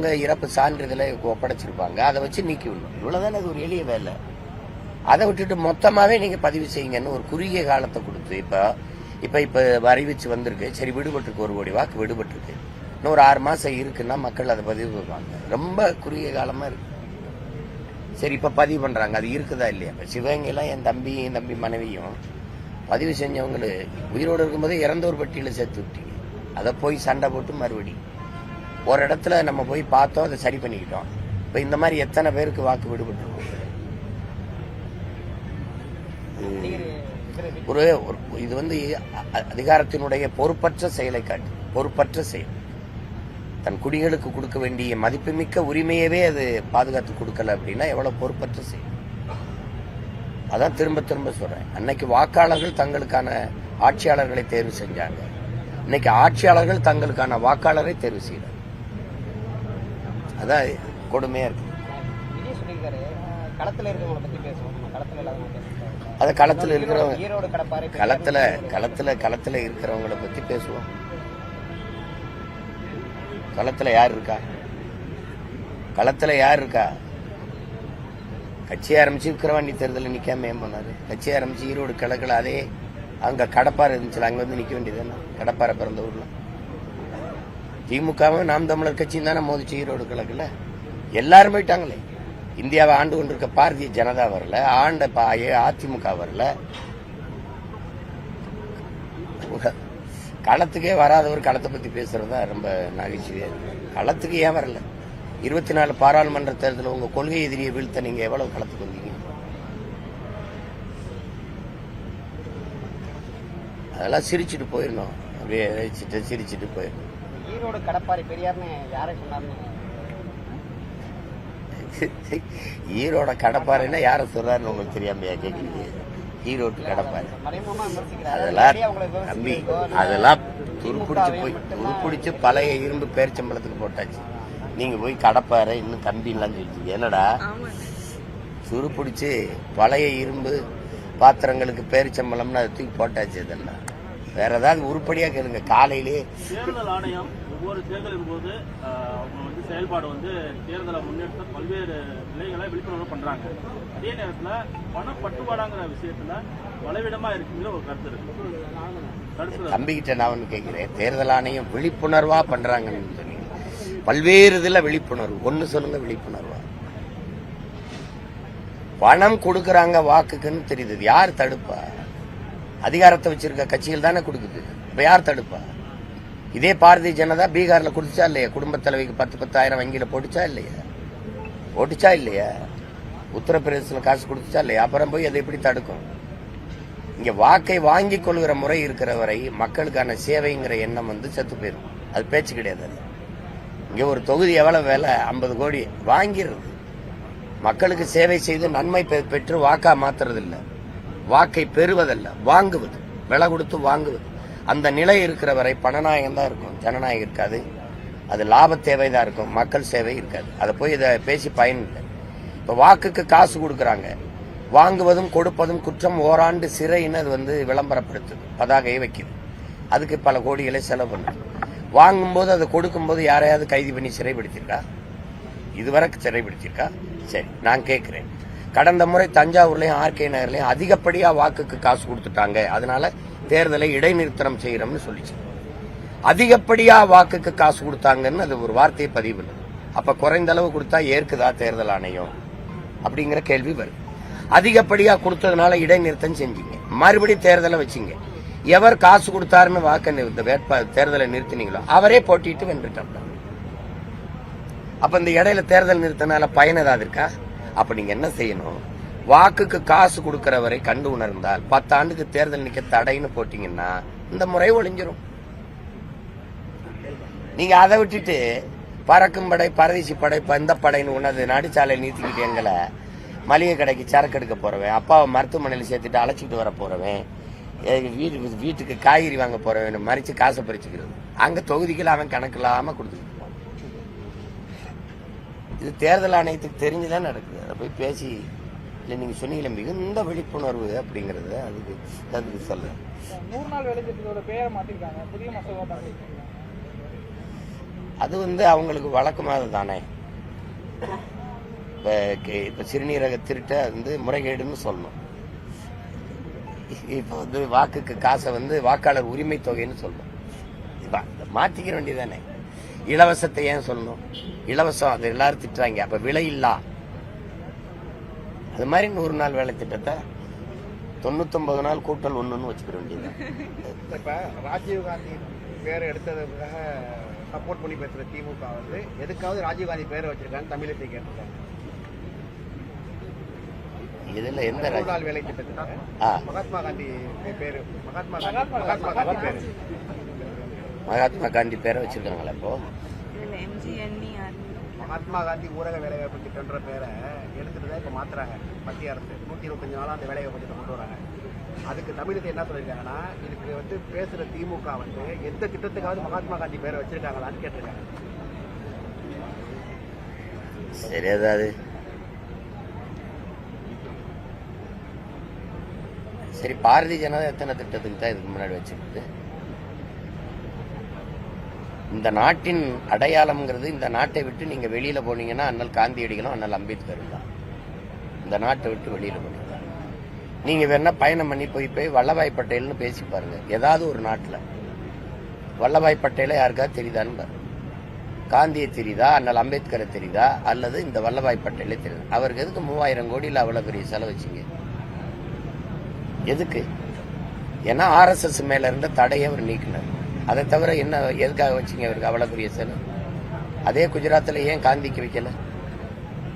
அவங்க இறப்பு சான்றிதழை ஒப்படைச்சிருப்பாங்க. அதை வச்சு நீக்கி விடணும் இவ்வளவுதானே அது ஒரு எளிய வேலை. அதை விட்டுட்டு மொத்தமாவே நீங்க பதிவு செய்யுங்கன்னு ஒரு குறுகிய காலத்தை கொடுத்து இப்ப இப்ப இப்ப அறிவிச்சு வந்திருக்கு. சரி விடுபட்டிருக்கு ஒரு கோடி வாக்கு விடுபட்டிருக்கு. இன்னும் ஒரு ஆறு மாசம் இருக்குன்னா மக்கள் அதை பதிவு பண்ணுவாங்க. ரொம்ப குறுகிய காலமா இருக்கு. சரி இப்ப பதிவு பண்றாங்க. அது இருக்குதா இல்லையா? இப்ப சிவகங்கையெல்லாம் என் தம்பி என் தம்பி மனைவியும் பதிவு செஞ்சவங்களு உயிரோடு இருக்கும்போது இறந்தோர் பட்டியலில் சேர்த்து விட்டீங்க. அதை போய் சண்டை போட்டு மறுபடி ஒரு இடத்துல நம்ம போய் பார்த்தோம் அதை சரி பண்ணிக்கிட்டோம். இப்போ இந்த மாதிரி எத்தனை பேருக்கு வாக்கு விடுபட்டு ஒரு ஒரு- இது வந்து அதிகாரத்தினுடைய பொறுப்பற்ற செயலை காட்டு பொறுப்பற்ற செயல். தன் குடிகளுக்கு கொடுக்க வேண்டிய மதிப்புமிக்க உரிமையவே அது பாதுகாத்து கொடுக்கல அப்படின்னா எவ்வளவு பொறுப்பற்ற செயல். அதான் திரும்ப திரும்ப சொல்றேன். அன்னைக்கு வாக்காளர்கள் தங்களுக்கான ஆட்சியாளர்களை தேர்வு செஞ்சாங்க. இன்னைக்கு ஆட்சியாளர்கள் தங்களுக்கான வாக்காளரை தேர்வு செய்யறாங்க அதான் கொடுமையா இருக்கு விஜய் சொல்லியிருக்காரு அஹ், களத்துல இருக்கவங்களை பத்தி பேசுவோம் நம்ம களத்துல இல்லாதவங்க பேசக்கூடாது. அது களத்துல இருக்கிறவங்க களத்துல களத்துல களத்துல இருக்கிறவங்கள பத்தி பேசுவோம். களத்துல யார் இருக்கா? களத்துல யார் இருக்கா? கட்சி ஆரம்பிச்சு விக்கிரவாண்டி தேர்தலில் நிக்காம ஏன் போனாரு? கட்சி ஆரம்பிச்சு ஈரோடு கிழக்குல அதே அங்க கடப்பாறை இருந்துச்சுல அங்க வந்து நிக்க வேண்டியதுதானே கடப்பாறை பிறந்த ஊர்ல. திமுகவும் நாம் தமிழர் கட்சியும் தானே மோதிச்சு ஈரோடு கிழக்குல எல்லாரும் போயிட்டாங்களே. இந்தியாவை ஆண்டு கொண்டிருக்க பாரதிய ஜனதா வரல ஆண்ட பாய அதிமுக வரல. களத்துக்கே வராதவர் களத்தை பத்தி பேசுறது தான் ரொம்ப நகைச்சுவையா இருக்கு. களத்துக்கு ஏன் வரல? இருபத்தி நாலு பாராளுமன்ற தேர்தலில் உங்க கொள்கை எதிரியை வீழ்த்த நீங்க எவ்வளவு களத்துக்கு வந்தீங்க? அதெல்லாம் சிரிச்சுட்டு போயிடணும். அப்படியே சிரிச்சுட்டு போயிடணும். ஈரோடு கடப்பாறை பெரியார்னு யாரை சொன்னாருன்னு? ஈரோட கடப்பாறைன்னா யார சொல்றாருன்னு உங்களுக்கு தெரியாமையா கேக்குறீங்க? ஈரோட்டு கடப்பாறை. அதெல்லாம் விமர்சிக்கிறீங்க. அதெல்லாம் துருப்பிடிச்சு போய் துருப்பிடிச்சு பழைய இரும்பு பேரிச்சம்பளத்துக்கு போட்டாச்சு. நீங்க போய் கடப்பாறை இன்னும் தம்பின்லாம் சொல்லிட்டீங்க. என்னடா? துருப்பிடிச்சு பழைய இரும்பு பாத்திரங்களுக்கு பேரிச்சம்பளம்னு அதை தூக்கி போட்டாச்சு இதெல்லாம் வேற ஏதாவது உருப்படியா கேளுங்க. காலையிலேயே ஒவ்வொரு தேர்தலின் போது அவங்க வந்து செயல்பாடு வந்து தேர்தலை முன்னெடுத்த பல்வேறு நிலைகளை விழிப்புணர்வு பண்றாங்க. அதே நேரத்தில் பணப்பட்டுவாடாங்கிற விஷயத்துல பலவிதமா இருக்குங்கிற ஒரு கருத்து இருக்கு. தம்பிக்கிட்ட நான் ஒன்று கேட்கிறேன் தேர்தல் ஆணையம் விழிப்புணர்வா பண்றாங்கன்னு சொன்னீங்க. பல்வேறு இதில் விழிப்புணர்வு. ஒன்று சொல்லுங்க விழிப்புணர்வா. பணம் கொடுக்குறாங்க வாக்குக்குன்னு தெரியுது. யார் தடுப்பா? அதிகாரத்தை வச்சிருக்க கட்சிகள் தானே கொடுக்குது. இப்போ யார் தடுப்பா? இதே பாரதிய ஜனதா பீகார்ல கொடுத்துச்சா இல்லையா? குடும்ப தலைவிக்கு பத்து பத்தாயிரம் வங்கியில போட்டுச்சா இல்லையா? போட்டுச்சா இல்லையா? உத்தரப்பிரதேசத்தில் காசு கொடுத்துச்சா இல்லையா? அப்புறம் போய் அதை எப்படி தடுக்கும்? இங்க வாக்கை வாங்கி கொள்கிற முறை இருக்கிற வரை மக்களுக்கான சேவைங்கிற எண்ணம் வந்து செத்து போயிடும் அது பேச்சு கிடையாது அது. இங்க ஒரு தொகுதி எவ்வளவு வேலை? ஐம்பது கோடி. வாங்கிடுறது. மக்களுக்கு சேவை செய்து நன்மை பெ- பெற்று வாக்கா மாத்துறது இல்லை வாக்கை பெறுவதல்ல. வாங்குவது. விலை கொடுத்து வாங்குவது. அந்த நிலை இருக்கிற வரை பணநாயகம் தான் இருக்கும். ஜனநாயகம் இருக்காது. அது லாப தேவை தான் இருக்கும். மக்கள் சேவை இருக்காது. அதை போய் இதை பேசி பயன் இல்லை இப்போ வாக்குக்கு காசு கொடுக்குறாங்க. வாங்குவதும் கொடுப்பதும் குற்றம் ஓராண்டு சிறைன்னு அது வந்து விளம்பரப்படுத்துது. பதாகையை வைக்குது. அதுக்கு பல கோடிகளை செலவு பண்ணுது. வாங்கும்போது அதை கொடுக்கும்போது யாரையாவது கைது பண்ணி சிறைப்படுத்தியிருக்கா இதுவரை சிறைப்படுத்தியிருக்கா சரி நான் கேட்குறேன். கடந்த முறை தஞ்சாவூர்லேயும் ஆர்கே நகர்லேயும் அதிகப்படியாக வாக்குக்கு காசு கொடுத்துட்டாங்க. அதனால தேர்தலை இடைநிறுத்தம் செய்யறோம்னு சொல்லிச்சு. அதிகப்படியா வாக்குக்கு காசு கொடுத்தாங்கன்னு அது ஒரு வார்த்தையை பதிவு பண்ணுது அப்ப குறைந்த அளவு கொடுத்தா ஏற்குதா தேர்தல் ஆணையம்? அப்படிங்கிற கேள்வி வருது அதிகப்படியா கொடுத்ததுனால இடைநிறுத்தம் செஞ்சீங்க. மறுபடியும் தேர்தலை வச்சீங்க. எவர் காசு கொடுத்தாருன்னு வாக்க நி- இந்த வேட்பா தேர்தலை நிறுத்தினீங்களோ அவரே போட்டிட்டு வென்றுட்டாங்க அப்ப இந்த இடையில தேர்தல் நிறுத்தினால பயன் ஏதாவது இருக்கா? அப்ப நீங்க என்ன செய்யணும்? வாக்குக்கு காசு கொடுக்கிறவரை கண்டு உணர்ந்தால் பத்தாண்டுக்கு தேர்தல் நிக்க தடைன்னு போட்டீங்கன்னா இந்த முறை ஒளிஞ்சிரும். நீங்க அதை விட்டுட்டு பறக்கும் படை பரதேசி படை இந்த படைன்னு உணர்ந்து நடுச்சாலையில் நீத்திக்கிட்டு எங்களை மளிகை கடைக்கு சரக்கு எடுக்க போறவன் அப்பாவை மருத்துவமனையில் சேர்த்துட்டு அழைச்சிட்டு வர போறவன் வீட்டு வீட்டுக்கு காய்கறி வாங்க போறவன் மறிச்சு காசை பறிச்சுக்கிறது. அங்க தொகுதிகள் அவன் கணக்கு இல்லாம கொடுத்துட்டு இது தேர்தல் ஆணையத்துக்கு தெரிஞ்சுதான் நடக்குது. அதை போய் பேசி இல்லை நீங்க சொன்னீங்களே மிகுந்த விழிப்புணர்வு அப்படிங்கறது அதுக்கு அதுக்கு சொல்ல. நூறு நாள் வேலை திட்டத்தோட பெயரை மாத்திருக்காங்க. புதிய மசோதா. அது வந்து அவங்களுக்கு வழக்கமானது தானே. இப்ப இப்ப சிறுநீரக திருட்ட வந்து முறைகேடுன்னு சொல்லணும். இப்ப வந்து வாக்குக்கு காசை வந்து வாக்காளர் உரிமை தொகைன்னு சொல்லணும். இப்ப மாத்திக்க வேண்டியதானே இலவசத்தை ஏன் சொல்லணும்? இலவசம் அது எல்லாரும் திட்டுறாங்க. அப்ப விலை இல்லா? அது மாதிரி நூறு நாள் வேலை திட்டத்தை தொண்ணூத்தொன்பது நாள் கூட்டல் ஒண்ணுன்னு வச்சுக்கிற வேண்டியது. இப்ப ராஜீவ் காந்தி பேரை எடுத்ததுக்காக சப்போர்ட் பண்ணி பேசுற திமுக வந்து எதுக்காவது ராஜீவ் காந்தி பேரை வச்சிருக்காங்க தமிழத்தை கேட்டிருக்காங்க. இதுல எந்த? நாள் வேலை திட்டத்துல மகாத்மா காந்தி பேரு மகாத்மா காந்தி மகாத்மா காந்தி. பேரு. மகாத்மா காந்தி பேரை வச்சிருக்காங்களா இப்போ? மகாத்மா காந்தி ஊரக வேலைவாய்ப்பு திட்டம்ன்ற பேரை எடுத்துட்டு தான் இப்ப மாத்துறாங்க. மத்திய அரசு. நூற்றி இருபத்தஞ்சு நாளாக அந்த வேலைவாய்ப்பு திட்டம் கொண்டு வராங்க. அதுக்கு தமிழகத்தை என்ன சொல்லியிருக்காங்கன்னா இதுக்கு வந்து பேசுகிற திமுக வந்து எந்த திட்டத்துக்காவது மகாத்மா காந்தி பேரை வச்சிருக்காங்களான்னு கேட்டிருக்காங்க. சரி அதாவது சரி பாரதிய ஜனதா எத்தனை திட்டத்துக்கு தான் இதுக்கு முன்னாடி வச்சுருக்குது? இந்த நாட்டின் அடையாளம்ங்கிறது இந்த நாட்டை விட்டு நீங்க வெளியில போனீங்கன்னா அண்ணல் காந்தியடிகளும் அண்ணல் அம்பேத்கர் தான். இந்த நாட்டை விட்டு வெளியில போனீங்க. நீங்க வேணா பயணம் பண்ணி போய் போய் வல்லபாய் பட்டேல்னு பேசி பாருங்க. ஏதாவது ஒரு நாட்டில். வல்லபாய் பட்டேலை யாருக்காவது தெரியுதான்னு பாருங்க. காந்தியை தெரியுதா? அண்ணல் அம்பேத்கரை தெரியுதா? அல்லது இந்த வல்லபாய் பட்டேலே தெரியுதா? அவருக்கு எதுக்கு மூவாயிரம் கோடியில் அவ்வளவு பெரிய செலவு வச்சீங்க? எதுக்கு? ஏன்னா ஆர்எஸ்எஸ் மேல இருந்த தடையை அவர் நீக்கினார். அதை தவிர என்ன எதுக்காக வச்சீங்க அவருக்கு அவ்வளவு பெரிய செலவு? அதே குஜராத்தில் ஏன் காந்திக்கு வைக்கல?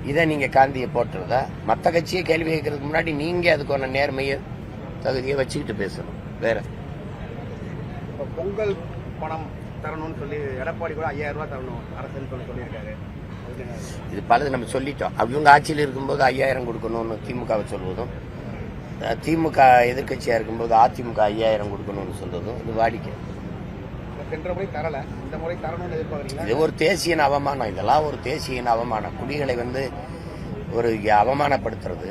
இதை நீங்க காந்தியை போட்டுறதா மற்ற கட்சியை கேள்வி கேட்கறதுக்கு முன்னாடி நீங்க அதுக்கான நேர்மையை தகுதியை வச்சுக்கிட்டு பேசணும். வேற. பொங்கல் பணம் தரணும்னு சொல்லி எடப்பாடி கூட ஐயாயிரம் ரூபாய் தரணும் அரசுன்னு சொல்லி சொல்லியிருக்காரு? இது பலது நம்ம சொல்லிட்டோம். அவங்க ஆட்சியில் இருக்கும்போது ஐயாயிரம் கொடுக்கணும்னு திமுகவை சொல்வதும் திமுக எதிர்க்கட்சியா இருக்கும்போது அதிமுக ஐயாயிரம் கொடுக்கணும்னு சொல்றதும் இது வாடிக்கை. சென்ற முறை தரல. இந்த முறை தரணும்னு எதிர்பார்க்கறீங்களா? இது ஒரு தேசிய அவமானம். இதெல்லாம் ஒரு தேசிய அவமானம். குடிகளை வந்து ஒரு அவமானப்படுத்துறது.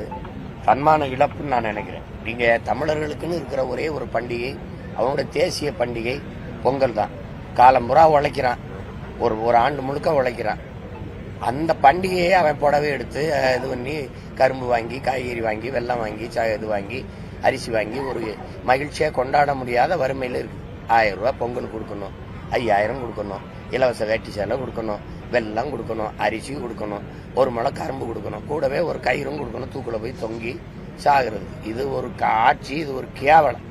தன்மான இழப்புன்னு நான் நினைக்கிறேன். நீங்க தமிழர்களுக்குன்னு இருக்கிற ஒரே ஒரு பண்டிகை அவங்களோட தேசிய பண்டிகை பொங்கல் தான். காலம்புறா உழைக்கிறான். ஒரு ஒரு ஆண்டு முழுக்க உழைக்கிறான். அந்த பண்டிகையை அவன் புடவை எடுத்து இது பண்ணி கரும்பு வாங்கி காய்கறி வாங்கி வெள்ளம் வாங்கி சா இது வாங்கி அரிசி வாங்கி ஒரு மகிழ்ச்சியாக கொண்டாட முடியாத வறுமையில் இருக்கு. ஆயிரம் ரூபா பொங்கல் கொடுக்கணும் ஐயாயிரம் கொடுக்கணும் இலவச வேட்டி சேலை கொடுக்கணும் வெல்லம் கொடுக்கணும் அரிசி கொடுக்கணும் ஒரு முளை கரும்பு கொடுக்கணும் கூடவே ஒரு கயிறும் கொடுக்கணும் தூக்கில் போய் தொங்கி சாகுறது. இது ஒரு காட்சி இது ஒரு கேவலம்.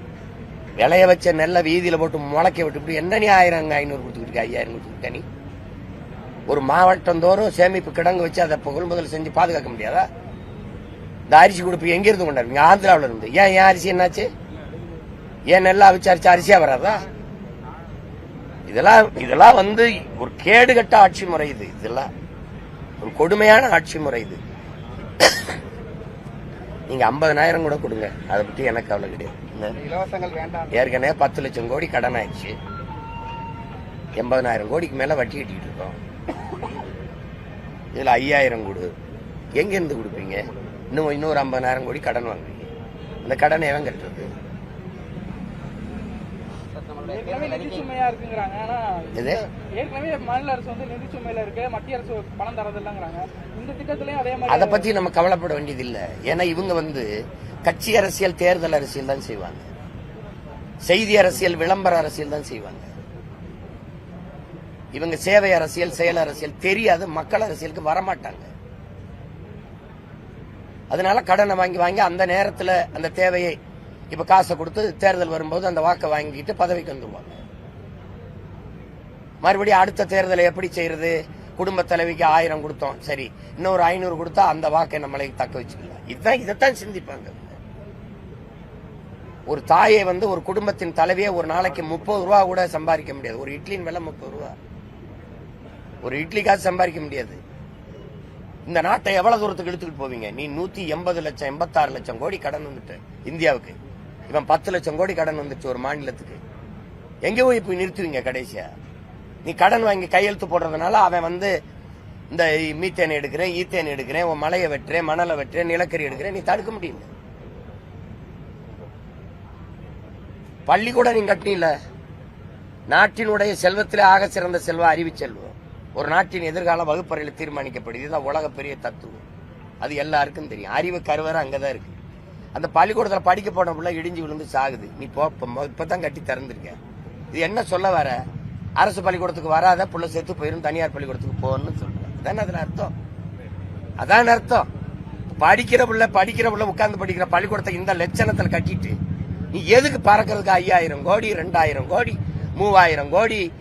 விளைய வச்ச நெல்லை வீதியில் போட்டு முளைக்க விட்டுவிட்டு என்ன நீ ஆயிரம் ஐநூறு கொடுத்துக்கிட்டு ஐயாயிரம் கொடுத்துக்கிட்ட நீ? ஒரு மாவட்டம் தோறும் சேமிப்பு கிடங்கு வச்சு அதை கொள்முதல் செஞ்சு பாதுகாக்க முடியாதா? இந்த அரிசி கொடுப்பு எங்கிருந்து இருந்து கொண்டாடுவீங்க ஆந்திராவுல இருந்து. ஏன் ஏன் அரிசி என்னாச்சு? ஏன் நெல்லா விசாரிச்சு அரிசியா வராதா? இதெல்லாம் இதெல்லாம் வந்து ஒரு கேடுகட்ட ஆட்சி முறை இது இதெல்லாம். ஒரு கொடுமையான ஆட்சி முறை இது. நீங்க ஐம்பதனாயிரம் கூட கொடுங்க. அதை பத்தி எனக்கு கவலை கிடையாது. ஏற்கனவே பத்து லட்சம் கோடி கடன் ஆயிடுச்சு. எண்பதனாயிரம் கோடிக்கு மேல வட்டி கட்டிட்டு இருக்கோம். இதுல ஐயாயிரம் கொடு. எங்க இருந்து கொடுப்பீங்க? இன்னும் இன்னொரு ஐம்பதனாயிரம் கோடி கடன் வாங்குவீங்க. இந்த கடனை எவன் கட்டுறது? ஏற்கனவே தேர்தல் நிதி அறிக்கை சுமையா இருக்குங்கிறாங்க. ஆனா ஏற்கனவே மாநில அரசு வந்து நிதி சுமையில இருக்கு. மத்திய அரசு பணம் தரது இல்லைங்கிறாங்க இந்த திட்டத்திலயும் அதே மாதிரி அதை பத்தி நம்ம கவலைப்பட வேண்டியது இல்ல ஏன்னா இவங்க வந்து கட்சி அரசியல் தேர்தல் அரசியல் தான் செய்வாங்க. செய்தி அரசியல் விளம்பர அரசியல் தான் செய்வாங்க. இவங்க சேவை அரசியல் செயல் அரசியல் தெரியாது. மக்கள் அரசியலுக்கு வரமாட்டாங்க. அதனால கடனை வாங்கி வாங்கி அந்த நேரத்துல அந்த தேவையை இப்ப காசை கொடுத்து தேர்தல் வரும்போது அந்த வாக்கை வாங்கிட்டு பதவிக்கு வந்துருவாங்க. மறுபடியும் அடுத்த தேர்தலை எப்படி செய்யறது? குடும்ப தலைவிக்கு ஆயிரம் கொடுத்தோம் சரி. இன்னொரு ஐநூறு கொடுத்தா அந்த வாக்கை நம்மளை தக்க வச்சுக்கலாம். இதுதான் இதைத்தான் சிந்திப்பாங்க. ஒரு தாயை வந்து ஒரு குடும்பத்தின் தலைவியை ஒரு நாளைக்கு முப்பது ரூபா கூட சம்பாதிக்க முடியாது. ஒரு இட்லியின் விலை முப்பது ரூபா. ஒரு இட்லிக்காக சம்பாதிக்க முடியாது. இந்த நாட்டை எவ்வளவு தூரத்துக்கு எடுத்துக்கிட்டு போவீங்க? நீ நூத்தி எண்பது லட்சம் எண்பத்தாறு லட்சம் கோடி கடன் வந்துட்டு இந்தியாவுக்கு. இவன் பத்து லட்சம் கோடி கடன் வந்துச்சு ஒரு மாநிலத்துக்கு. எங்க போய் போய் நிறுத்துவீங்க கடைசியா? நீ கடன் வாங்கி கையெழுத்து போடுறதுனால அவன் வந்து இந்த மீத்தேன் எடுக்கிறேன் ஈத்தேன் எடுக்கிறேன் உன் மலையை வெட்டுறேன் மணலை வெட்டுறேன் நிலக்கரி எடுக்கிறேன் நீ தடுக்க முடியல பள்ளி கூட நீ கட்டினீல நாட்டினுடைய செல்வத்திலே ஆக சிறந்த செல்வம் அறிவு செல்வம். ஒரு நாட்டின் எதிர்கால வகுப்பறையில் தீர்மானிக்கப்படுது. இதுதான் உலக பெரிய தத்துவம். அது எல்லாருக்கும் தெரியும். அறிவு கருவறை அங்கதான் இருக்கு. அந்த பள்ளிக்கூடத்தில் படிக்க போன பிள்ளை இடிஞ்சு விழுந்து சாகுது. நீ போ இப்ப- தான் கட்டி திறந்துருக்க. இது என்ன சொல்ல வர? அரசு பள்ளிக்கூடத்துக்கு வராத புள்ள செத்து போயிடும் தனியார் பள்ளிக்கூடத்துக்கு போகணும்னு சொல்றேன் அதானே அதில் அர்த்தம்? அதான் அர்த்தம்? படிக்கிற பிள்ளை படிக்கிற பிள்ளை உட்கார்ந்து படிக்கிற பள்ளிக்கூடத்தை இந்த லட்சணத்தில் கட்டிட்டு நீ எதுக்கு பறக்கிறதுக்கு ஐயாயிரம் கோடி ரெண்டாயிரம் கோடி மூவாயிரம் கோடி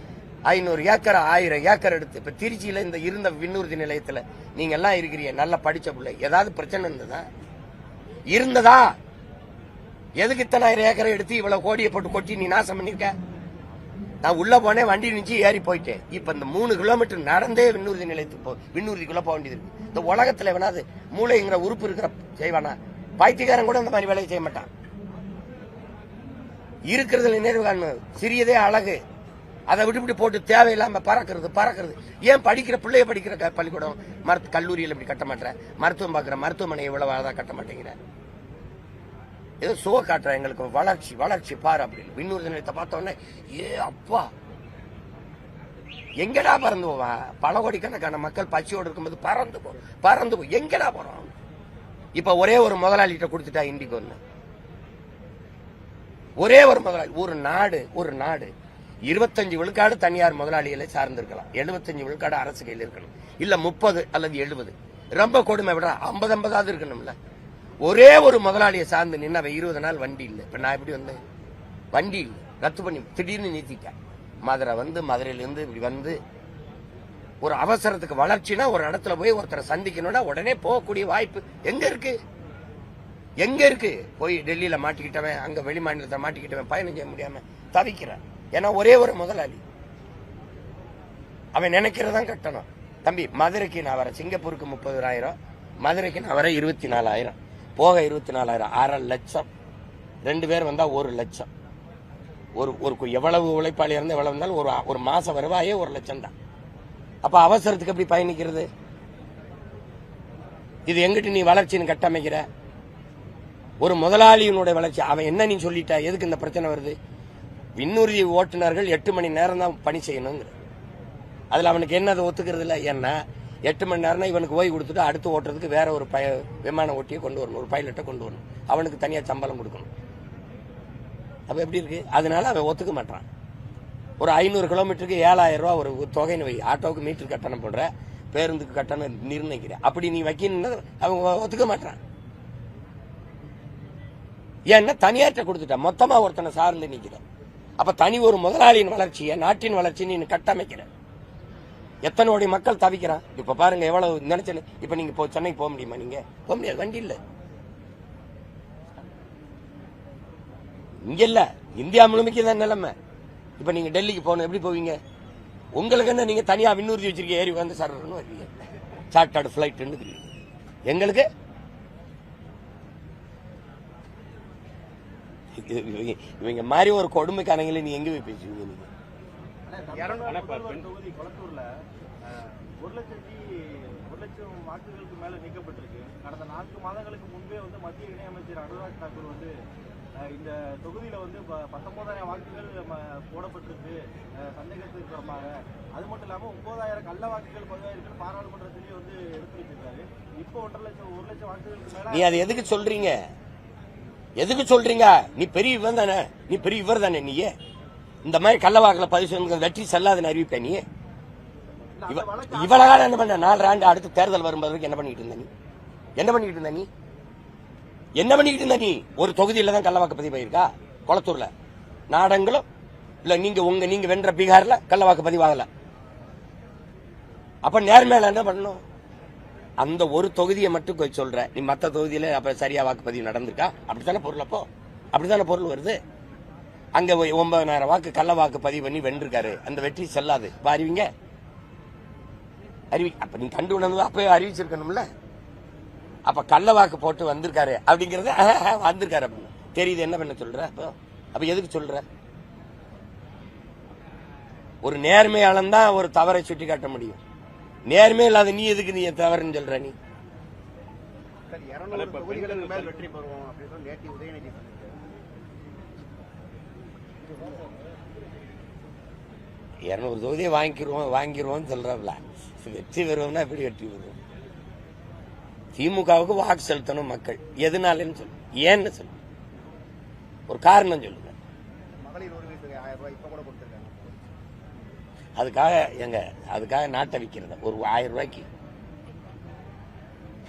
ஐநூறு ஏக்கர் ஆயிரம் ஏக்கர் எடுத்து இப்போ திருச்சியில் இந்த இருந்த விண்ணூர்தி நிலையத்தில் நீங்கள் எல்லாம் இருக்கிறீங்க நல்லா படித்த பிள்ளை. ஏதாவது பிரச்சனை இருந்ததா? இருந்ததா? எதுக்கு இத்தனாயிரம் ஏக்கரை எடுத்து இவ்வளவு கோடியை போட்டு கொட்டி நீ நாசம் பண்ணிருக்க? நான் உள்ள போனேன் வண்டி நிச்சு ஏறி போயிட்டேன். இப்ப இந்த மூணு கிலோமீட்டர் நடந்தே விண்ணூர்தி நிலையத்துக்கு போ விண்ணூர்திக்குள்ள போக வேண்டியது இருக்கு. இந்த உலகத்துல வேணாது மூளைங்கிற உறுப்பு இருக்கிற செய்வானா? பைத்தியக்காரன் கூட இந்த மாதிரி வேலையை செய்ய மாட்டான். இருக்கிறதுல நினைவு காணும் சிறியதே அழகு. அதை விட்டுவிட்டு போட்டு தேவையில்லாம பறக்கிறது பறக்கிறது. ஏன் படிக்கிற பிள்ளைய படிக்கிற க- பள்ளிக்கூடம்? மருத்து கல்லூரியில் இப்படி கட்ட மாட்டேற. மருத்துவம் பார்க்குற மருத்துவமனை இவ்வளவு அழகாக கட்ட மாட்டேங்கிற. ஏதோ சுக காட்டுற எங்களுக்கு வளர்ச்சி வளர்ச்சி பாரு அப்படின்னு. விண்ணூர் நிலையத்தை பார்த்த உடனே ஏ அப்பா. எங்கடா பறந்து போவா? பல கோடிக்கணக்கான மக்கள் பச்சையோடு இருக்கும்போது பறந்து போ பறந்து போ. எங்கடா போறோம்? இப்ப ஒரே ஒரு முதலாளிகிட்ட கொடுத்துட்டா இண்டிகோன்னு. ஒரே ஒரு முதலாளி ஒரு நாடு ஒரு நாடு. இருபத்தஞ்சு விழுக்காடு தனியார் முதலாளிகளை சார்ந்திருக்கலாம். எழுபத்தஞ்சு விழுக்காடு அரசு கையில் இருக்கணும். இல்ல முப்பது அல்லது எழுபது. ரொம்ப கொடுமை விட ஐம்பது ஐம்பதாவது இருக்கணும்ல. ஒரே ஒரு முதலாளியை சார்ந்து நின்று அவன் இருபது நாள் வண்டி இல்லை. இப்ப நான் எப்படி வந்தேன்? வண்டி இல்லை. ரத்து பண்ணி திடீர்னு நிறுத்திட்டேன் மதுரை வந்து மதுரையிலிருந்து இப்படி வந்து ஒரு அவசரத்துக்கு வளர்ச்சினா ஒரு இடத்துல போய் ஒருத்தரை சந்திக்கணும்னா உடனே போகக்கூடிய வாய்ப்பு எங்க இருக்கு? எங்க இருக்கு? போய் டெல்லியில மாட்டிக்கிட்டவன் அங்க வெளி மாநிலத்தை மாட்டிக்கிட்டவன் பயணம் செய்ய முடியாம தவிக்கிறான். ஏன்னா ஒரே ஒரு முதலாளி. அவன் நினைக்கிறதான் கட்டணும். தம்பி மதுரைக்கு நான் வரேன். சிங்கப்பூருக்கு முப்பதாயிரம் மதுரைக்கு நான் வரேன் இருபத்தி நாலாயிரம் போக இருபத்தி நாலாயிரம் அரை லட்சம். ரெண்டு பேர் வந்தால் ஒரு லட்சம். ஒரு ஒரு எவ்வளவு உழைப்பாளி இருந்து எவ்வளவு இருந்தாலும் ஒரு ஒரு மாச வருவாயே ஒரு லட்சம் தான். அப்போ அவசரத்துக்கு எப்படி பயணிக்கிறது? இது எங்கிட்டு நீ வளர்ச்சின்னு கட்டமைக்கிற? ஒரு முதலாளியினுடைய வளர்ச்சி. அவன் என்ன நீ சொல்லிட்ட? எதுக்கு இந்த பிரச்சனை வருது? விண்ணுறுதி ஓட்டுநர்கள் எட்டு மணி நேரம் தான் பணி செய்யணுங்கிற. அதில் அவனுக்கு என்ன அதை ஒத்துக்கிறது இல்லை. ஏன்னா எட்டு மணி நேரம்னா இவனுக்கு ஓய்வு கொடுத்துட்டு அடுத்து ஓட்டுறதுக்கு வேற ஒரு பய விமான ஓட்டியை கொண்டு வரணும். ஒரு பைலட்டை கொண்டு வரணும். அவனுக்கு தனியாக சம்பளம் கொடுக்கணும். அப்போ எப்படி இருக்கு? அதனால அவன் ஒத்துக்க மாட்டான். ஒரு ஐநூறு கிலோமீட்டருக்கு ஏழாயிரம் ரூபா ஒரு தொகைன்னு வை. ஆட்டோவுக்கு மீட்டர் கட்டணம் போடுற பேருந்துக்கு கட்டணம் நிர்ணயிக்கிற. அப்படி நீ வைக்கணும்னா அவன் ஒத்துக்க மாட்டான். ஏன்னா தனியார்ட்ட கொடுத்துட்டான் மொத்தமாக ஒருத்தனை சார்ந்து நிற்கிறான் அப்ப தனி ஒரு முதலாளியின் வளர்ச்சியை நாட்டின் வளர்ச்சி நீ கட்டமைக்கிற எத்தனை கோடி மக்கள் தவிக்கிறான்? இப்ப பாருங்க எவ்வளவு நினைச்சேன்னு. இப்ப நீங்க இப்போ சென்னைக்கு போக முடியுமா நீங்க? போக முடியாது வண்டி இல்ல. இங்க இல்ல. இந்தியா முழுமைக்கு தான் நிலைமை. இப்ப நீங்க டெல்லிக்கு போகணும் எப்படி போவீங்க? உங்களுக்கு என்ன நீங்க தனியா விண்ணூர்த்தி வச்சிருக்க ஏறி வந்து சரன்னு வருவீங்க. சார்ட்டர்டு பிளைட் எங்களுக்கு இவங்க- இவங்க மாதிரி ஒரு கொடுமைக்காரங்களை நீ எங்க போய் பேசுவீங்க நீங்க? ஆனா இப்ப பெண் தொகுதி கொளத்தூர்ல அஹ், ஒரு லட்சத்தி ஒரு லட்சம் வாக்குகளுக்கு மேல நீக்கப்பட்டிருக்கு. கடந்த நான்கு மாதங்களுக்கு முன்பே வந்து மத்திய இணையமைச்சர் அனுராக் தாக்கூர் வந்து இந்த தொகுதியில வந்து பத்தொன்பதாயிரம் வாக்குகள் போடப்பட்டிருக்கு. சந்தேகத்துக்கு புறமாக அது மட்டும் இல்லாம ஒன்பதாயிரம் கள்ள வாக்குகள் பதிவாயிருக்குன்னு பாராளுமன்றத்திலேயே வந்து எடுத்து வச்சிருக்காரு இப்போ ஒன்றரை லட்சம் ஒரு லட்சம் வாக்குகளுக்கு மேல நீ அதை எதுக்கு சொல்றீங்க? எதுக்கு சொல்றீங்க? நீ பெரிய இவன் தானே. நீ பெரிய இவர் தானே நீ இந்த மாதிரி கள்ளவாக்கில் பதிவு செஞ்சு வெற்றி செல்லாதுன்னு அறிவிப்பேன் நீ. இவ்வளவு காலம் என்ன பண்ண? நாலு ஆண்டு அடுத்து தேர்தல் வரும்போது என்ன பண்ணிட்டு இருந்த நீ? என்ன பண்ணிட்டு இருந்த நீ? என்ன பண்ணிட்டு இருந்த நீ? ஒரு தொகுதியில தான் கள்ளவாக்கு பதிவு ஆயிருக்கா குளத்தூர்ல. நாடங்களும் இல்ல நீங்க உங்க நீங்க வென்ற பீகார்ல கள்ளவாக்கு பதிவாகல அப்ப நேர்மையில என்ன பண்ணணும்? அந்த ஒரு தொகுதியை மட்டும் போய் சொல்ற. நீ மற்ற தொகுதியில அப்ப சரியா வாக்குப்பதிவு நடந்திருக்கா? அப்படித்தானே பொருள் அப்போ? அப்படித்தானே பொருள் வருது? அங்க ஒ- ஒன்பதனாயிரம் வாக்கு கள்ள வாக்கு பதிவு பண்ணி வென்றிருக்காரு. அந்த வெற்றி செல்லாது. இப்ப அறிவிங்க? அறிவி அப்ப நீ கண்டு உணர்ந்து அப்பவே அறிவிச்சிருக்கணும்ல? அப்ப கள்ள வாக்கு போட்டு வந்திருக்காரு அப்படிங்கறது வந்திருக்காரு அப்படின்னு. தெரியுது என்ன பண்ண சொல்ற அப்போ? அப்ப எதுக்கு சொல்ற? ஒரு நேர்மையாளன் தான் ஒரு தவறை சுட்டி காட்ட முடியும். நேர்மை இல்லாத நீ எதுக்கு நீ தவறுன்னு சொல்ற நீ? இருநூறு தொகுதியை வாங்கிக்கிறோம் வாங்கிடுவோம் சொல்றோம்ல வெற்றி பெறுவோம்னா எப்படி வெற்றி பெறுவோம்? திமுகவுக்கு வாக்கு செலுத்தணும் மக்கள். எதனாலன்னு சொல்லு. ஏன்னு சொல்லு. ஒரு காரணம் சொல்லுங்க. மகளிர் உரிமை தொகை ஆயிரம் ரூபாய் இப்ப கூட கொடுத்துருக்காங்க அதுக்காக எங்க அதுக்காக நாட்டை விற்கிறத ஒரு ஆயிரம் ரூபாய்க்கு.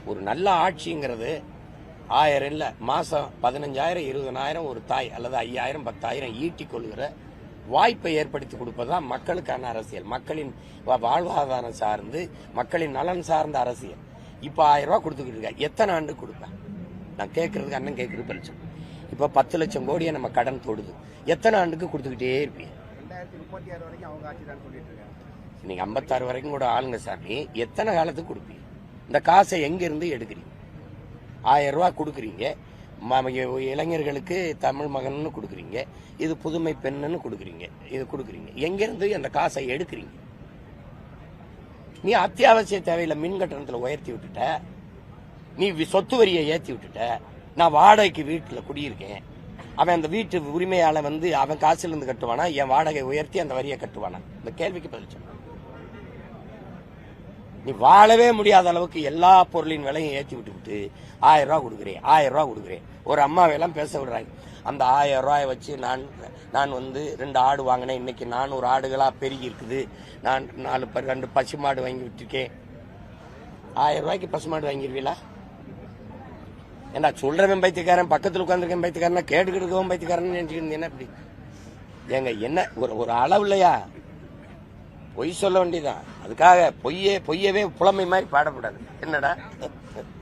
ஒரு நல்ல ஆட்சிங்கிறது ஆயிரம் இல்லை மாதம் பதினஞ்சாயிரம் இருபதனாயிரம் ஒரு தாய் அல்லது ஐயாயிரம் பத்தாயிரம் ஈட்டி கொள்கிற வாய்ப்பை ஏற்படுத்தி கொடுப்பதுதான் மக்களுக்கான அரசியல். மக்களின் வா- வாழ்வாதாரம் சார்ந்து மக்களின் நலன் சார்ந்த அரசியல். இப்போ ஆயிரம் ரூபா கொடுத்துக்கிட்டு இருக்க. எத்தனை ஆண்டு கொடுப்பேன் நான் கேட்கறதுக்கு அண்ணன் கேட்கறது பரிசு இப்போ பத்து லட்சம் கோடியை நம்ம கடன் தொடுது. எத்தனை ஆண்டுக்கு கொடுத்துக்கிட்டே இருப்பீங்க? ரெண்டாயிரத்தி முப்பத்தி ஆறு வரைக்கும் அவங்க ஆட்சி தான் சொல்லிட்டு இருக்காங்க. நீங்க ஐம்பத்தாறு வரைக்கும் கூட ஆளுங்க சாமி எத்தனை காலத்துக்கு கொடுப்பீங்க? இந்த காசை எங்க இருந்து எடுக்கிறீங்க? ஆயிரம் ரூபா கொடுக்குறீங்க. இளைஞர்களுக்கு தமிழ் மகன்னு கொடுக்குறீங்க. இது புதுமை பெண்ணுன்னு கொடுக்குறீங்க. இது கொடுக்குறீங்க. எங்கேருந்து அந்த காசை எடுக்கிறீங்க? நீ அத்தியாவசிய தேவையில்ல மின் கட்டணத்தில் உயர்த்தி விட்டுட்ட. நீ சொத்து வரியை ஏற்றி விட்டுட்ட. நான் வாடகைக்கு வீட்டில் குடியிருக்கேன். அவன் அந்த வீட்டு உரிமையால வந்து அவன் காசுல இருந்து கட்டுவானா? என் வாடகை உயர்த்தி அந்த வரியை கட்டுவானா? இந்த கேள்விக்கு பதில் சொன்னான் நீ வாழவே முடியாத அளவுக்கு எல்லா பொருளின் விலையும் ஏற்றி விட்டுவிட்டு ஆயிரம் ரூபா கொடுக்குறேன் ஆயிரம் ரூபா கொடுக்குறேன். ஒரு அம்மாவெல்லாம் பேச விடுறாங்க. அந்த ஆயிரம் ரூபாயை வச்சு நான் நான் வந்து ரெண்டு ஆடு வாங்கினேன். இன்னைக்கு நானூறு ஆடுகளா பெருகி இருக்குது. நான் நாலு ப- ரெண்டு பசு மாடு வாங்கி விட்டுருக்கேன். ஆயிரம் ரூபாய்க்கு பசு மாடு வாங்கிருவீங்களா சொல்றவன் பைத்தியக்காரன் பக்கத்தில் உட்காந்துருக்கேன் பைத்தியக்காரன் கேட்டுக்கிட்டு பைத்தியக்காரன் நினைச்சுக்கிட்டு என்ன இப்படி? ஏங்க என்ன ஒரு ஒரு அளவு இல்லையா? பொய் சொல்ல வேண்டியதான் அதுக்காக பொய்யே பொய்யவே புலமை மாதிரி பாடக்கூடாது என்னடா?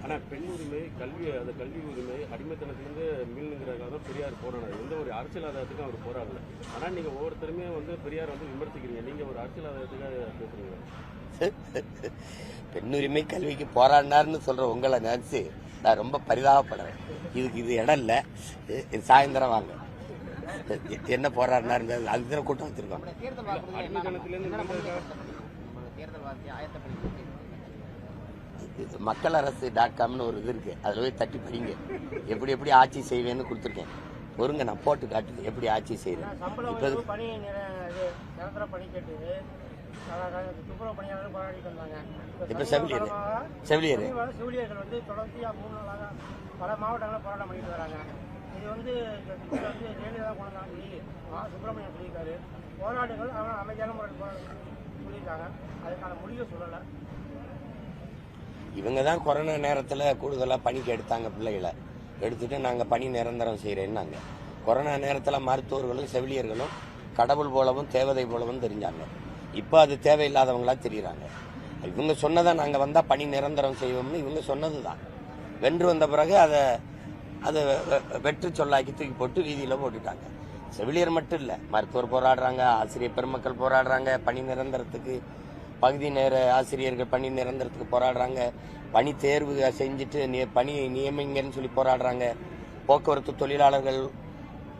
ஆனா பெண் உரிமை கல்வி அந்த கல்வி உரிமை அடிமைத்தனத்திலிருந்து மீளுங்கிறதுக்காக தான் பெரியார் போராடினார் எந்த ஒரு அரசியல் ஆதாயத்துக்கும் அவர் போராடல. ஆனா நீங்க ஒவ்வொருத்தருமே வந்து பெரியார் வந்து விமர்சிக்கிறீங்க. நீங்க ஒரு அரசியல் ஆதாயத்துக்காக பேசுறீங்க பெண்ணுரிமை கல்விக்கு போராடினார்னு சொல்ற உங்களை நினைச்சு நான் ரொம்ப பரிதாபப்படுறேன். இதுக்கு இது இடம் இல்ல. சாயந்தரம் வாங்க. என்ன போராடினாருங்க அதுக்கு கூட்டம் வச்சிருக்கோம். மக்கள் அரசு டாட் காம்னு ஒரு இது இருக்கு. அதுல போய் தட்டி படிங்க. எப்படி எப்படி ஆட்சி செய்வேன்னு கொடுத்துருக்கேன். பொறுங்க நான் போட்டு காட்டுது எப்படி ஆட்சி செய்யறேன் இப்ப இப்ப செவிலியர். செவிலியர். செவிலியர்கள் வந்து தொடர்ச்சியா மூணு நாளாக பல மாவட்டங்களில் போராட்டம் பண்ணிட்டு வராங்க. இது வந்து வந்து ஜெயலலிதா கொண்டாங்க வந்தாங்க சொல்லி மா சுப்பிரமணியன் சொல்லியிருக்காரு. போராட்டங்கள் அவங்க அமைதியான முறையில் போராட்டம் சொல்லியிருக்காங்க. அதுக்கான முடிவை சொல்லலை. இவங்க தான் கொரோனா நேரத்தில் கூடுதலாக பணிக்கு எடுத்தாங்க பிள்ளைகளை. எடுத்துட்டு நாங்கள் பணி நிரந்தரம் செய்கிறேன்னாங்க கொரோனா நேரத்தில் மருத்துவர்களும் செவிலியர்களும் கடவுள் போலவும் தேவதை போலவும் தெரிஞ்சாங்க. இப்போ அது தேவையில்லாதவங்களா தெரியுறாங்க. இவங்க சொன்னதை நாங்கள் வந்தால் பணி நிரந்தரம் செய்வோம்னு இவங்க சொன்னது தான் வென்று வந்த பிறகு அதை அதை வெ- வெற்று சொல்லாக்கி தூக்கி போட்டு வீதியில் போட்டுட்டாங்க. செவிலியர் மட்டும் இல்லை மருத்துவர் போராடுறாங்க ஆசிரியர் பெருமக்கள் போராடுறாங்க பணி நிரந்தரத்துக்கு பகுதி நேர ஆசிரியர்கள் பணி நிரந்தரத்துக்கு போராடுறாங்க பணி தேர்வு செஞ்சுட்டு நிய பணி நியமிங்கன்னு சொல்லி போராடுறாங்க. போக்குவரத்து தொழிலாளர்கள்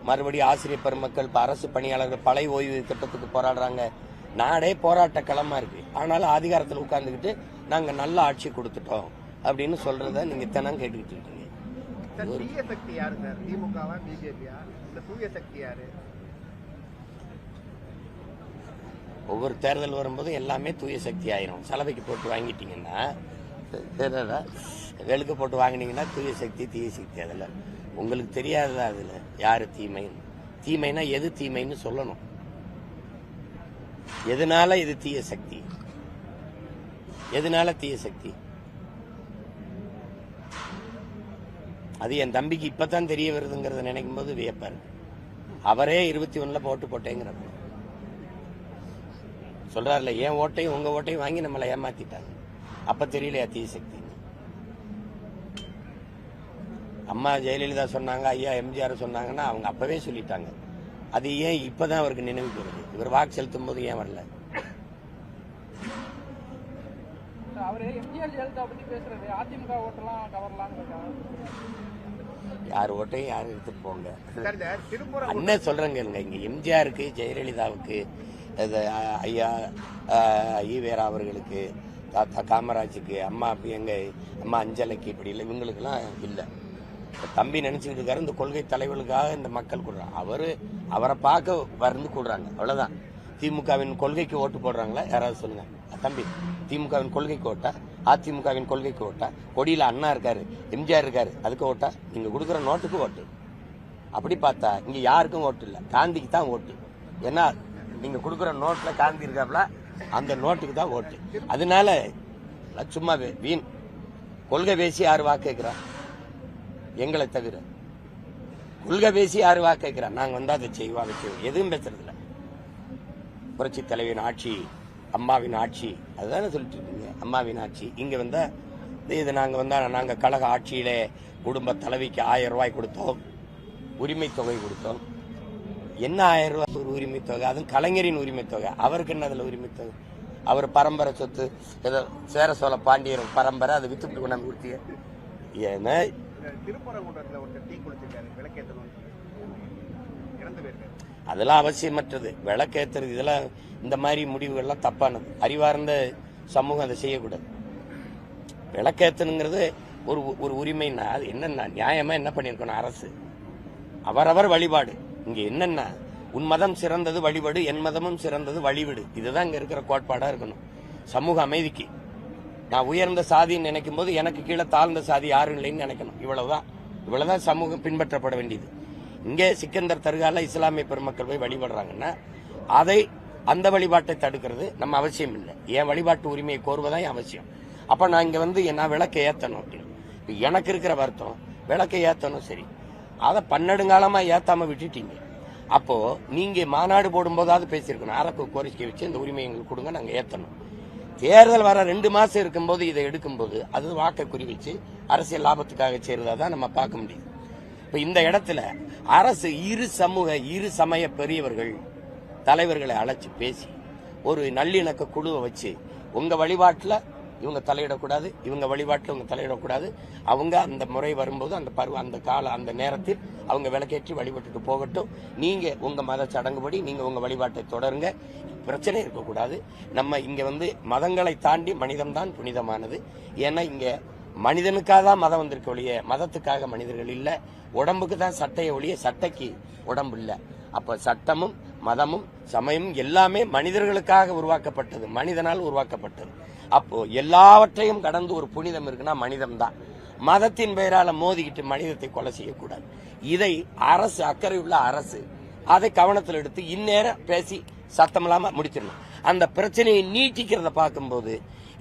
மறுபடியும் ஆசிரியர் பெருமக்கள் இப்போ அரசு பணியாளர்கள் பழைய ஓய்வு திட்டத்துக்கு போராடுறாங்க. நாடே போராட்ட களமாக இருக்குது ஆனாலும் அதிகாரத்தில் உட்காந்துக்கிட்டு நாங்கள் நல்ல ஆட்சி கொடுத்துட்டோம் அப்படின்னு சொல்கிறத நீங்கள் தினம் கேட்டுக்கிட்டு இருக்கீங்க. சார் தீய சக்தி யாரு சார்? திமுகவா பிஜேபியா? இந்த தூய சக்தி யாரு? ஒவ்வொரு தேர்தல் வரும்போது எல்லாமே தூய சக்தி ஆயிரும். சலவைக்கு போட்டு வாங்கிட்டீங்கன்னா வெளுக்கு போட்டு வாங்கினீங்கன்னா தூய சக்தி தீய சக்தி அதில். உங்களுக்கு தெரியாததா அதில்? யார் தீமைன்னு தீமைனா எது தீமைன்னு சொல்லணும். எதனால இது தீய சக்தி? எதனால தீய சக்தி? அது என் தம்பிக்கு இப்பதான் தெரிய வருதுங்கிறத நினைக்கும் போது வியப்பா இருக்கு அவரே இருபத்தி ஒண்ணுல போட்டு போட்டேங்கிறப்ப சொல்றாருல என் ஓட்டையும் உங்க ஓட்டையும் வாங்கி நம்மளை ஏமாத்திட்டாங்க? அப்ப தெரியலையா தீய சக்தி? அம்மா ஜெயலலிதா சொன்னாங்க ஐயா எம்ஜிஆர் சொன்னாங்கன்னா அவங்க அப்பவே சொல்லிட்டாங்க. அது ஏன் இப்பதான் அவருக்கு நினைவுக்கு வருது? இவர் வாக்கு செலுத்தும் போது ஏன் வரல? அவரு எம்ஜிஆர் ஜெயலலிதா பத்தி பேசுறது. அதிமுக ஓட்டெல்லாம் கவரலாங்கிறதுக்காக யார் ஓட்டையும் யாரும் எடுத்துட்டு போங்க அண்ணன் சொல்றேங்க இங்க எம்ஜிஆருக்கு ஜெயலலிதாவுக்கு ஐயா ஈவேரா அவர்களுக்கு தாத்தா காமராஜுக்கு அம்மா அப்படி எங்க அம்மா அஞ்சலைக்கு இப்படி இல்லை. இவங்களுக்கெல்லாம் இல்லை. தம்பி நினைச்சுக்கிட்டு இருக்காரு. இந்த கொள்கை தலைவர்களுக்காக இந்த மக்கள் கூடுறாங்க. அவரு அவரை பார்க்க வந்து கூடுறாங்க. அவ்வளவுதான். திமுகவின் கொள்கைக்கு ஓட்டு போடுறாங்களா? யாராவது சொல்லுங்க. தம்பி திமுகவின் கொள்கைக்கு ஓட்டா? அதிமுகவின் கொள்கைக்கு ஓட்டா? கொடியில் அண்ணா இருக்காரு எம்ஜிஆர் இருக்காரு அதுக்கு ஓட்டா? நீங்க கொடுக்குற நோட்டுக்கு ஓட்டு. அப்படி பார்த்தா இங்க யாருக்கும் ஓட்டு இல்லை. காந்திக்கு தான் ஓட்டு. ஏன்னா நீங்க கொடுக்குற நோட்ல காந்தி இருக்காப்ல அந்த நோட்டுக்கு தான் ஓட்டு. அதனால சும்மா வீண். கொள்கை பேசி யாரு வாக்கு கேட்கிறா? எங்களை தவிர. கொள்கை பேசி யாரு வாக்கு கேட்கிறா? நாங்க வந்தா அதை செய்வோம் அதை செய்வோம் எதுவும் பேசுறது இல்லை புரட்சி தலைவியின் ஆட்சி அம்மாவின் ஆட்சி. அதுதானே சொல்லிட்டு இருக்கீங்க அம்மாவின் ஆட்சி. இங்கே வந்தால் இது நாங்கள் வந்தால் நாங்கள் கழக ஆட்சியிலே குடும்ப தலைவிக்கு ஆயிரம் ரூபாய் கொடுத்தோம். உரிமை தொகை கொடுத்தோம். என்ன ஆயிரம் ரூபாய் ஒரு உரிமை தொகை? அதுவும் கலைஞரின் உரிமை தொகை. அவருக்கு என்ன அதில் உரிமை தொகை? அவர் பரம்பரை சொத்து ஏதோ சேர சோழ பாண்டியர் பரம்பரை அதை வித்துட்டு கொண்டாந்து கொடுத்தீங்க ஏன்னா திருப்பரங்குன்றத்தில் ஒருத்தர் டீ குளிச்சிருக்காரு விளக்கேற்றணும் இறந்து போயிருக்காரு. அதெல்லாம் அவசியமற்றது. விளக்கேத்துறது. இதெல்லாம் இந்த மாதிரி முடிவுகள்லாம் தப்பானது. அறிவார்ந்த சமூகம் அதை செய்யக்கூடாது. விளக்கேற்றணுங்கிறது ஒரு ஒரு உரிமைன்னா அது என்னென்ன நியாயமாக என்ன பண்ணியிருக்கணும்? அரசு. அவரவர் வழிபாடு. இங்கே என்னென்ன உன் மதம் சிறந்தது வழிபாடு என் மதமும் சிறந்தது வழிவிடு. இதுதான் இங்கே இருக்கிற கோட்பாடாக இருக்கணும். சமூக அமைதிக்கு. நான் உயர்ந்த சாதின்னு நினைக்கும் போது எனக்கு கீழே தாழ்ந்த சாதி யாரும் இல்லைன்னு நினைக்கணும். இவ்வளவுதான். இவ்வளவுதான் சமூகம் பின்பற்றப்பட வேண்டியது. இங்கே சிக்கந்தர் தர்கால இஸ்லாமிய பெருமக்கள் போய் வழிபடுறாங்கன்னா அதை அந்த வழிபாட்டை தடுக்கிறது நம்ம அவசியம் இல்லை. என் வழிபாட்டு உரிமையை கோருவதான் என் அவசியம். அப்போ நான் இங்கே வந்து நான் விளக்கை ஏற்றணும் அப்படின்னு. எனக்கு இருக்கிற வருத்தம் விளக்கை ஏற்றணும் சரி. அதை பன்னெடுங்காலமாக ஏற்றாமல் விட்டுட்டீங்க. அப்போது நீங்கள் மாநாடு போடும்போதாவது பேசியிருக்கணும். அரப்பு கோரிக்கை வச்சு இந்த உரிமை எங்களுக்கு கொடுங்க நாங்கள் ஏற்றணும் தேர்தல் வர ரெண்டு மாதம் இருக்கும்போது இதை எடுக்கும்போது அது வாக்கை குறி வச்சு அரசியல் லாபத்துக்காக செய்கிறதா தான் நம்ம பார்க்க முடியும். இப்ப இந்த இடத்துல அரசு இரு சமூக இரு சமய பெரியவர்கள் தலைவர்களை அழைச்சி பேசி ஒரு நல்லிணக்க குழுவை வச்சு உங்க வழிபாட்டில் இவங்க தலையிடக்கூடாது இவங்க வழிபாட்டில் இவங்க தலையிடக்கூடாது அவங்க அந்த முறை வரும்போது அந்த பருவ அந்த கால அந்த நேரத்தில் அவங்க விளக்கேற்றி வழிபட்டுட்டு போகட்டும். நீங்க உங்க மத சடங்குபடி நீங்க உங்க வழிபாட்டை தொடருங்க. பிரச்சனை இருக்கக்கூடாது. நம்ம இங்க வந்து மதங்களை தாண்டி மனிதம் தான் புனிதமானது. ஏன்னா இங்க மனிதனுக்காக தான் மதம் வந்திருக்க ஒழிய மதத்துக்காக மனிதர்கள் இல்லை. உடம்புக்கு தான் சட்டையை ஒழிய சட்டைக்கு உடம்பு இல்லை. அப்போ சட்டமும் மதமும் சமயமும் எல்லாமே மனிதர்களுக்காக உருவாக்கப்பட்டது மனிதனால் உருவாக்கப்பட்டது. அப்போ எல்லாவற்றையும் கடந்து ஒரு புனிதம் இருக்குன்னா மனிதம் தான். மதத்தின் பெயரால மோதிக்கிட்டு மனிதத்தை கொலை செய்யக்கூடாது. இதை அரசு அக்கறை உள்ள அரசு அதை கவனத்தில் எடுத்து இந்நேரம் பேசி சத்தமில்லாம முடிச்சிடணும். அந்த பிரச்சனையை நீட்டிக்கிறத பார்க்கும்போது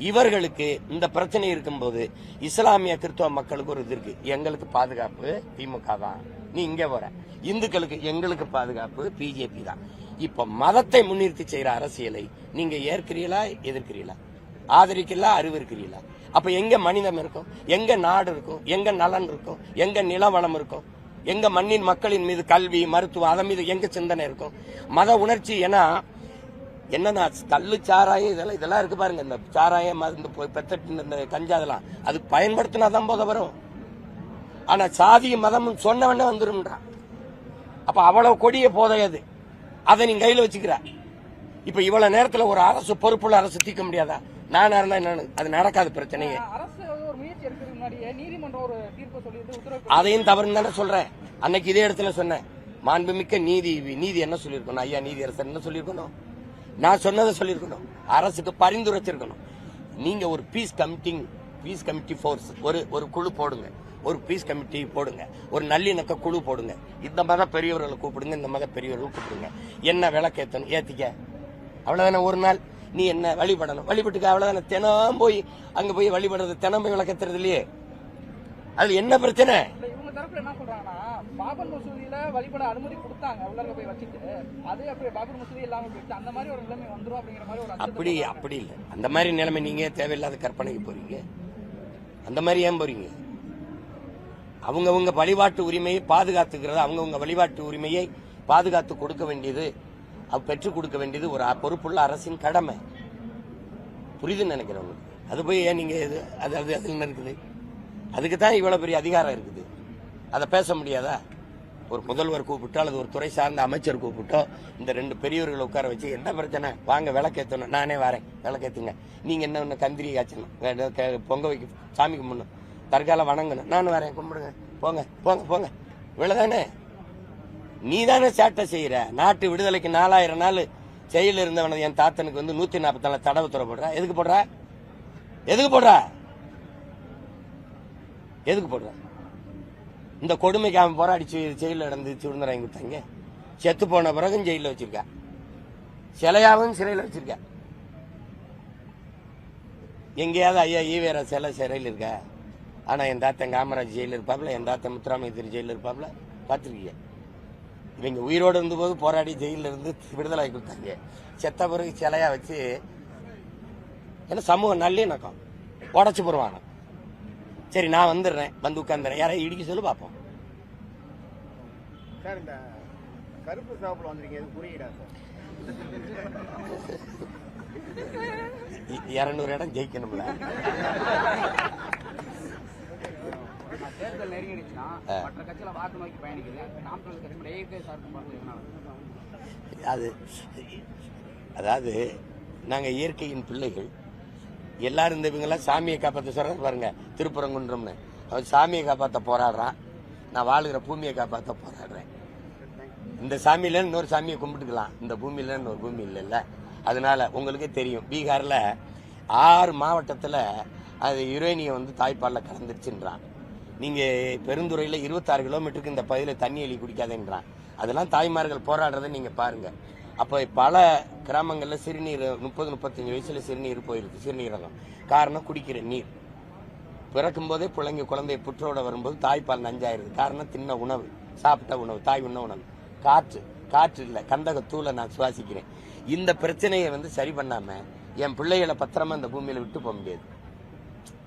இவர்களுக்கு இந்த பிரச்சனை இருக்கும்போது இஸ்லாமிய கிறிஸ்தவ மக்களுக்கு ஒரு இது இருக்கு. எங்களுக்கு பாதுகாப்பு திமுக தான். நீ இங்க வர. இந்துக்களுக்கு எங்களுக்கு பாதுகாப்பு பிஜேபி தான். இப்ப மதத்தை முன்னிறுத்தி செய்யற அரசியலை நீங்க ஏற்கிறீங்களா எதிர்க்கிறீங்களா ஆதரிக்கிறீங்களா அறிவிருக்கிறீங்களா அப்ப எங்க மனிதம் இருக்கும்? எங்க நாடு இருக்கும்? எங்க நலன் இருக்கும்? எங்க நிலவளம் இருக்கும்? எங்க மண்ணின் மக்களின் மீது கல்வி மருத்துவம் அதன் மீது எங்க சிந்தனை இருக்கும்? மத உணர்ச்சி ஏன்னா என்னன்னா கல்லு சாராயம் இதெல்லாம் இதெல்லாம் இருக்கு பாருங்க. இந்த சாராயம் மருந்து பெத்தட்டு இந்த கஞ்சா அதெல்லாம் அது பயன்படுத்தினா தான் போத வரும். ஆனா சாதியும் மதமும் சொன்னவனே வந்துரும்ன்றான் அப்ப அவ்வளவு கொடிய போதை அது. அதை நீ கையில வச்சுக்கிற. இப்ப இவ்வளவு நேரத்துல ஒரு அரசு பொறுப்புள்ள அரசு தீர்க்க முடியாதா? நானா இருந்தா என்ன அது நடக்காத பிரச்சனையே. அதையும் தவறுன்னு தானே சொல்றேன். அன்னைக்கு இதே இடத்துல சொன்னேன். மாண்புமிக்க நீதி நீதி என்ன சொல்லியிருக்கணும்? ஐயா நீதி அரசர் என்ன சொல்லியிருக்கணும்? நான் சொன்னதை சொல்லியிருக்கணும். அரசுக்கு பரிந்துரைச்சிருக்கணும். நீங்க ஒரு peace committing peace committee force ஒரு ஒரு குழு போடுங்க. ஒரு பீஸ் கமிட்டி போடுங்க. ஒரு நல்லிணக்க குழு போடுங்க. இந்த மத பெரியவர்களை கூப்பிடுங்க இந்த மத பெரியவர்களை கூப்பிடுங்க. என்ன விளக்கேத்தணும்? ஏத்திக்க. அவ்வளவுதானே ஒரு நாள்? நீ என்ன வழிபடணும்? வழிபட்டுக்க அவ்வளவுதானே? தினம் போய் அங்க போய் வழிபடுறது தினம் போய் விளக்கத்துறது இல்லையே? அது என்ன பிரச்சனை? இவங்க தரப்புல என்ன சொல்றாங்கன்னா பாபர் மசூதியில வழிபட அனுமதி கொடுத்தாங்க உள்ளார போய் வச்சுட்டு. அது அப்படியே பாபர் மசூதி இல்லாம போயிடுச்சு. அந்த மாதிரி ஒரு நிலைமை வந்துரும் அப்படிங்கிற மாதிரி ஒரு அப்படி. அப்படி இல்லை. அந்த மாதிரி நிலைமை நீங்க தேவையில்லாத கற்பனைக்கு போறீங்க. அந்த மாதிரி ஏன் போறீங்க? அவங்கவங்க வழிபாட்டு உரிமையை பாதுகாத்துக்கிறது அவங்கவங்க வழிபாட்டு உரிமையை பாதுகாத்து கொடுக்க வேண்டியது அது பெற்றுக் கொடுக்க வேண்டியது ஒரு பொறுப்புள்ள அரசின் கடமை. புரியுதுன்னு நினைக்கிறேன் உங்களுக்கு. அது போய் ஏன் நீங்க இது அது அது அது என்ன இருக்குது? அதுக்கு தான் இவ்வளவு பெரிய அதிகாரம் இருக்குது. அதை பேச முடியாதா? ஒரு முதல்வர் கூப்பிட்டோ அல்லது ஒரு துறை சார்ந்த அமைச்சர் கூப்பிட்டோ இந்த ரெண்டு பெரியவர்களை உட்கார வச்சு என்ன பிரச்சனை? வாங்க விளக்கேற்றணும் நானே வரேன். விளக்கேத்துங்க. நீங்கள் என்ன ஒன்று கந்திரி காய்ச்சணும் பொங்க வைக்க சாமி கும்பிடணும். தற்கால வணங்கணும். நானும் வரேன். கும்பிடுங்க. போங்க போங்க போங்க. இவ்வளோதானே நீ தானே சேட்டை செய்கிற நாட்டு விடுதலைக்கு நாலாயிரம் நாள் செயலில் இருந்தவன என் தாத்தனுக்கு வந்து நூற்றி நாற்பத்தி நாலு தடவை துறை போடுறா. எதுக்கு போடுறா? எதுக்கு போடுறா? எதுக்கு போடுறா? இந்த கொடுமைக்கு அவன் போராடி ஜெயிலில் நடந்து சுதந்திரம் கொடுத்தாங்க. செத்து போன பிறகும் ஜெயிலில் வச்சிருக்கா. சிலையாவும் சிறையில் வச்சிருக்கா. எங்கேயாவது ஐயா ஈவேர சிலை சிறையில் இருக்கா. ஆனால் என் தாத்தன் காமராஜ் ஜெயிலில் இருப்பாப்ல என் தாத்தன் முத்துராமலிங்க ஜெயிலில் இருப்பாப்ல பார்த்துருக்கீங்க. இவங்க உயிரோடு இருந்தபோது போராடி ஜெயிலில் இருந்து விடுதலை ஆகி கொடுத்தாங்க. செத்த பிறகு சிலையாக வச்சு ஏன்னா சமூக நல்லிணக்கம் உடச்சி போடுவாங்க. சரி நான் வந்துடுறேன். வந்து உட்காந்துறேன் யாரையும் இடிக்க சொல்லி பார்ப்போம். சார் இந்த கருப்பு சிவப்புல வந்திருக்கீங்க. குறியீடா சார்? இ- இருநூறு இடம் ஜெயிக்கணும்ல. நான் தேர்தல் நெருங்கிடுச்சுன்னா மற்ற கட்சியில வாக்கு நோக்கி பயணிக்குது நாம் தமிழ் கட்சி ஏகே சார்பு அது அதாவது நாங்க இயற்கையின் பிள்ளைகள். எல்லாரும் இந்த இவங்கெல்லாம் சாமியை காப்பாற்ற சொல்றாரு பாருங்க திருப்பரங்குன்றம்னு. அவன் சாமியை காப்பாற்ற போராடுறான். நான் வாழுகிற பூமியை காப்பாற்ற போராடுறேன். இந்த சாமியில இன்னொரு சாமியை கும்பிட்டுக்கலாம். இந்த பூமியில இன்னொரு பூமி இல்லைல்ல. அதனால உங்களுக்கே தெரியும் பீகாரில் ஆறு மாவட்டத்தில் அது யுரேனியம் வந்து தாய்ப்பாலில் கலந்துருச்சுன்றான். நீங்கள் பெருந்துறையில் இருபத்தாறு கிலோமீட்டருக்கு இந்த பகுதியில் தண்ணி எழுதி குடிக்காதேன்றான். அதெல்லாம் தாய்மார்கள் போராடுறதை நீங்கள் பாருங்கள் அப்போ பல கிராமங்களில் சிறுநீர் முப்பது முப்பத்தஞ்சு வயசில் சிறுநீர் போயிருக்கு சிறுநீரகம். காரணம் குடிக்கிற நீர். பிறக்கும் போதே பிள்ளைங்க குழந்தை புற்றோட வரும்போது தாய்ப்பால் நஞ்சாயிருது. காரணம் தின்ன உணவு சாப்பிட்ட உணவு தாய் உண்ண உணவு. காற்று காற்று இல்லை கந்தக தூளை நான் சுவாசிக்கிறேன். இந்த பிரச்சனையை வந்து சரி பண்ணாமல் என் பிள்ளைகளை பத்திரமா இந்த பூமியில் விட்டு போக முடியாது.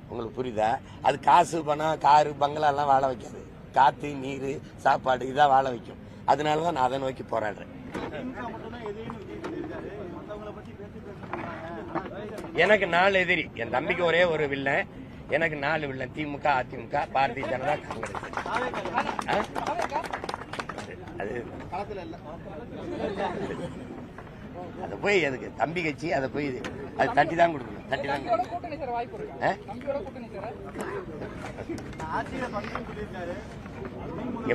உங்களுக்கு புரியுதா? அது காசு பணம் காரு பங்களாலாம் வாழ வைக்காது. காற்று நீர் சாப்பாடு இதான் வாழ வைக்கும். அதனால தான் நான் அதை நோக்கி போராடுறேன். எனக்கு நாலு எதிரி. என் தம்பிக்கு ஒரே ஒரு வில்லன். எனக்கு நாலு வில்லன். திமுக அதிமுக பாரதிய ஜனதா காங்கிரஸ்? அது அதை போய் அதுக்கு தம்பி கட்சி அதை போய் அது தட்டி தான் கொடுக்கணும். தட்டி தான் கொடுக்கணும்.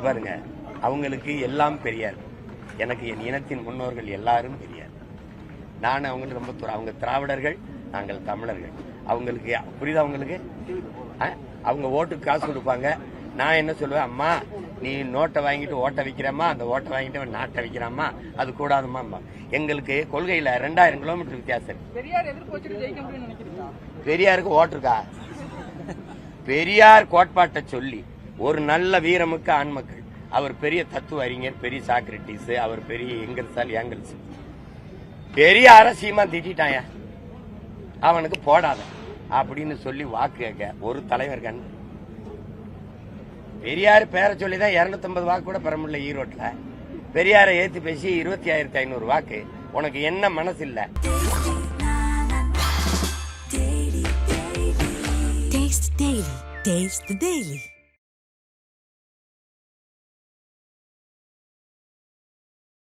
பாருங்க. அவங்களுக்கு எல்லாம் பெரியார். எனக்கு என் இனத்தின் முன்னோர்கள் எல்லாரும் பெரியார் நான் அவங்களுக்கு ரொம்ப தூரம் அவங்க திராவிடர்கள் நாங்கள் தமிழர்கள். அவங்களுக்கு புரியுதா அவங்களுக்கு? அவங்க ஓட்டுக்கு காசு கொடுப்பாங்க. நான் என்ன சொல்லுவேன்? அம்மா நீ நோட்டை வாங்கிட்டு ஓட்டை விற்கிறம்மா அந்த ஓட்டை வாங்கிட்டு அவன் நாட்டை விற்கிறாம்மா அது கூடாதுமா எங்களுக்கு கொள்கையில ரெண்டாயிரம் கிலோமீட்டர் வித்தியாசம் பெரியாருக்கு ஓட்டிருக்கா பெரியார் கோட்பாட்டை சொல்லி ஒரு நல்ல வீரமுக்க ஆண்மக்கள் அவர் பெரிய தத்துவ அறிஞர் பெரிய சாக்ரட்டிஸ் அவர் பெரிய எங்கல்சால் ஏங்கல்ஸ் பெரிய சீமா திட்டான் அவனுக்கு போடாத அப்படின்னு சொல்லி வாக்கு கேட்க ஒரு தலைவர் கண். பெரியார் பேரை சொல்லி தான் இரநூத்தம்பது வாக்கு கூட பெற முடியல ஈரோட்ல பெரியாரை ஏத்தி பேசி இருபத்தி ஆயிரத்தி ஐநூறு வாக்கு. உனக்கு என்ன மனசு இல்ல Taste the Daily.